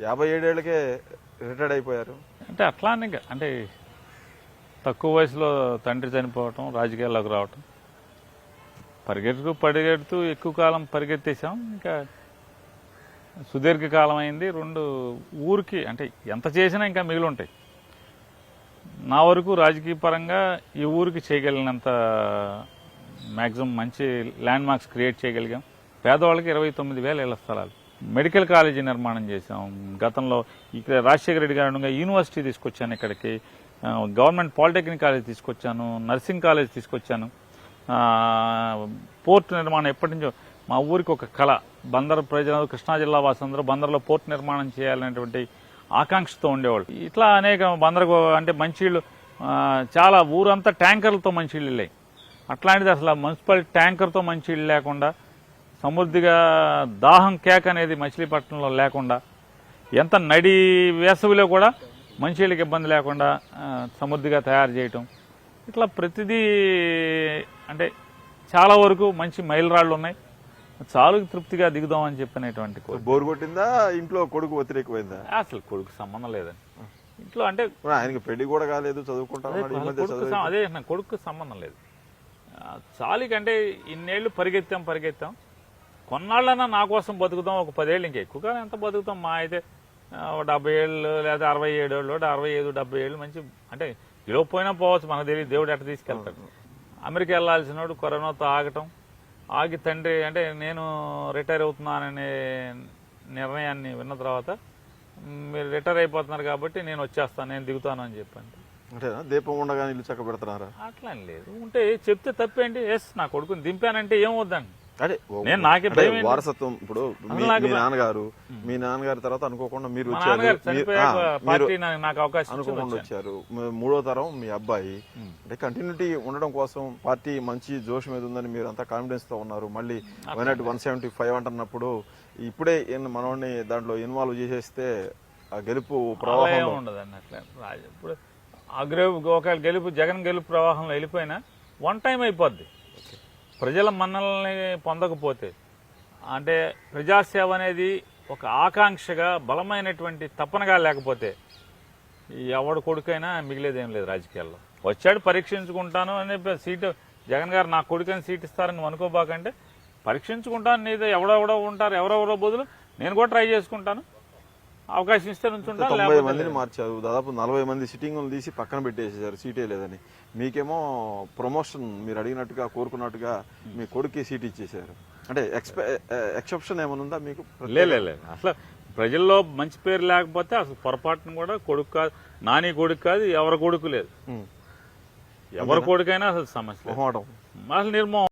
యాభై ఏడేళ్ళకే రిటైర్డ్ అయిపోయారు. అంటే అట్లానే ఇంకా అంటే తక్కువ వయసులో తండ్రి చనిపోవటం రాజకీయాల్లోకి రావటం పరిగెట్టుకు పరిగెడుతూ ఎక్కువ కాలం పరిగెత్తేసాం ఇంకా సుదీర్ఘకాలం అయింది రెండు ఊరికి అంటే ఎంత చేసినా ఇంకా మిగిలి ఉంటాయి నా వరకు రాజకీయ పరంగా ఈ ఊరికి చేయగలిగినంత మ్యాక్సిమం మంచి ల్యాండ్ మార్క్స్ క్రియేట్ చేయగలిగాం. పేదవాళ్ళకి ఇరవై తొమ్మిది వేల ఇళ్ళ స్థలాలు. మెడికల్ కాలేజీ నిర్మాణం చేశాం. గతంలో ఇక్కడ రాజశేఖర రెడ్డి గారు యూనివర్సిటీ తీసుకొచ్చాను ఇక్కడికి. గవర్నమెంట్ పాలిటెక్నిక్ కాలేజ్ తీసుకొచ్చాను నర్సింగ్ కాలేజ్ తీసుకొచ్చాను. పోర్ట్ నిర్మాణం ఎప్పటి నుంచో మా ఊరికి ఒక కళ. బందర్ ప్రజలు కృష్ణా జిల్లా వాసులందరూ బందర్లో పోర్ట్ నిర్మాణం చేయాలనేటువంటి ఆకాంక్షతో ఉండేవాళ్ళు. ఇట్లా అనేక బందర్ అంటే మంచిళ్ళు చాలా ఊరంతా ట్యాంకర్లతో మంచిళ్ళు వెళ్ళాయి అట్లాంటిది అసలు మున్సిపల్ ట్యాంకర్తో మంచిళ్ళు లేకుండా సమృద్ధిగా దాహం కేక్ అనేది మచిలీపట్నంలో లేకుండా ఎంత నడి వేసవిలో కూడా మంచిళ్ళకి ఇబ్బంది లేకుండా సమృద్ధిగా తయారు చేయటం. ఇట్లా ప్రతిదీ అంటే చాలా వరకు మంచి మైలురాళ్ళు ఉన్నాయి. చాలు తృప్తిగా దిగుదామని చెప్పినటువంటి. బోర్ కొట్టిందా? ఇంట్లో కొడుకు వ్యతిరేకమైందా? అసలు కొడుకు సంబంధం లేదండి. ఇంట్లో అంటే ఆయనకి పెళ్ళి కూడా కాలేదు చదువుకుంటా అదే కొడుకు నా సంబంధం లేదు. చాలికంటే ఇన్నేళ్ళు పరిగెత్తాం పరిగెత్తాం. కొన్నాళ్ళన్నా నా కోసం బతుకుతాం ఒక పదేళ్ళు ఇంకా ఎక్కువగా ఎంత బతుకుతాం? మా అయితే డెబ్బై ఏళ్ళు లేదా అరవై ఏడు ఏళ్ళు అరవై ఐదు డెబ్బై ఏళ్ళు మంచి అంటే ఇలా పోయినా పోవచ్చు మనకు తెలియదు దేవుడు ఎట్ట తీసుకెళ్తాడు. అమెరికా వెళ్ళాల్సిన వాడు కరోనాతో ఆగటం ఆగి తండ్రి అంటే నేను రిటైర్ అవుతున్నాననే నిర్ణయాన్ని విన్న తర్వాత "మ్, మీరు రిటైర్ అయిపోతున్నారు కాబట్టి నేను వచ్చేస్తాను నేను దిగుతాను అని చెప్పండి. దీపం ఉండగానే ఇల్లు చక్క పెడుతున్నారా అట్లా అని లేదు. ఉంటే చెప్తే తప్పేంటి? ఎస్ నా కొడుకుని దింపానంటే ఏం వద్దండి? అదే నేను నాకే భయం ఏంటి? వారసత్వం ఇప్పుడు మీ-. నాన్నగారు మీ నాన్నగారి తర్వాత అనుకోకుండా మీరు మా వచ్చారు నాన్నగారు మీరు- ఆ, మీరు పార్టీ నా- నాకు అవకాశం అనుకోకుండా వచ్చాను. వచ్చారు మ- మూడో తరం మీ అబ్బాయి. అంటే కంటిన్యూటీ ఉండడం కోసం పార్టీ మంచి జోష్ మీద ఉందని మీరు అంతా కాన్ఫిడెన్స్తో ఉన్నారు మళ్ళీ one not one seventy five అంటున్నప్పుడు ఇప్పుడే ఈయన మనోడిని దాంట్లో ఇన్వాల్వ్ చేసేస్తే ఆ గెలుపు ఉండదండి అట్లా రాజ ఇప్పుడు అగ్రేవ్ ఒకవేళ గెలుపు జగన్ గెలుపు ప్రవాహంలో వెళ్ళిపోయినా వన్ టైం అయిపోద్ది ప్రజల మన్నల్ని పొందకపోతే అంటే ప్రజాసేవ అనేది ఒక ఆకాంక్షగా బలమైనటువంటి తపనగా లేకపోతే ఈ ఎవడు కొడుకైనా మిగిలేదేం లేదు రాజకీయాల్లో. వచ్చాడు పరీక్షించుకుంటాను అని సీటు జగన్ గారు నా కొడుకని సీట్ ఇస్తారని అనుకోబాకంటే పరీక్షించుకుంటాను నీతో ఎవడెవడో ఉంటారు ఎవరెవరో బదులు నేను కూడా ట్రై చేసుకుంటాను. అవకాశం ఇస్తే తొంభై మందిని లేదు. మార్చారు దాదాపు నలభై మంది సిట్టింగులు తీసి పక్కన పెట్టేసేసారు సీటే లేదని మీకేమో ప్రమోషన్ మీరు అడిగినట్టుగా కోరుకున్నట్టుగా మీ కొడుకు సీట్ ఇచ్చేసారు అంటే ఎక్స్పె ఎక్సెప్షన్ ఏమైనా ఉందా మీకు లే లే, లే. అసలు ప్రజల్లో మంచి పేరు లేకపోతే అసలు పొరపాటును కూడా కొడుకు కాదు నాని కొడుకు కాదు ఎవరి కొడుకు లేదు. ఎవరి కొడుకైనా అసలు సమస్య లేదు. అసలు నిర్మోహం